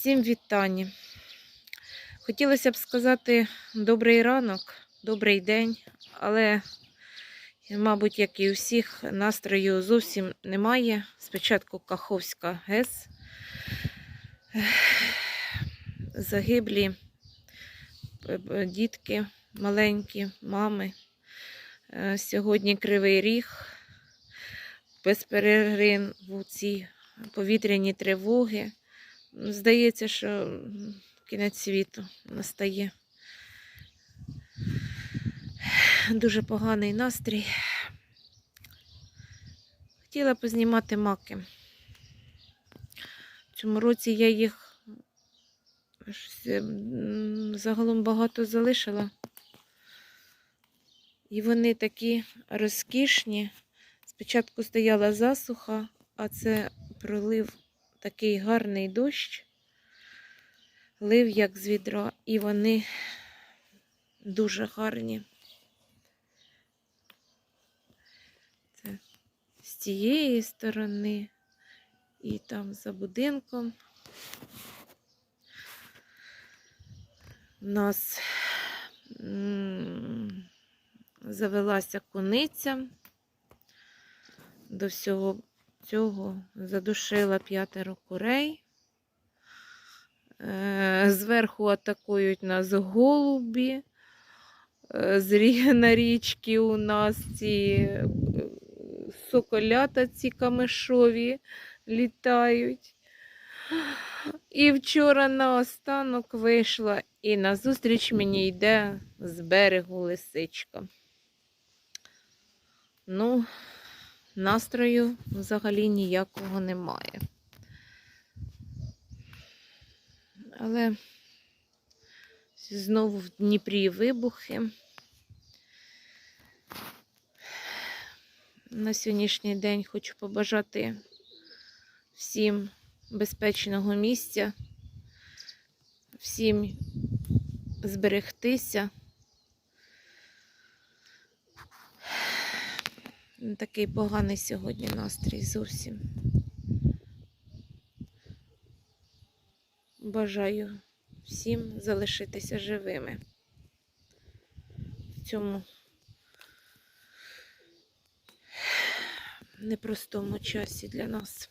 Всім вітання. Хотілося б сказати добрий ранок, добрий день, але, мабуть, як і у всіх, настрою зовсім немає. Спочатку Каховська ГЕС, загиблі дітки маленькі, мами. Сьогодні Кривий Ріг, безперерву ці повітряні тривоги. Здається, що кінець світу настає. Дуже поганий настрій. Хотіла познімати маки. В цьому році я їх загалом багато залишила. І вони такі розкішні. Спочатку стояла засуха, а це пролив такий гарний дощ, лив як з відра, і вони дуже гарні. Це з цієї сторони і там за будинком. У нас завелася куниця. До всього цього задушила п'ятеро курей. Е, Зверху атакують нас голубі. Е, На річці у нас ці соколята, ці камишові літають. І вчора наостанок вийшла, і назустріч мені йде з берегу лисичка. Ну, настрою взагалі ніякого немає. Але знову в Дніпрі вибухи. На сьогоднішній день хочу побажати всім безпечного місця, всім зберегтися. Такий поганий сьогодні настрій зовсім. Бажаю всім залишитися живими в цьому непростому часі для нас.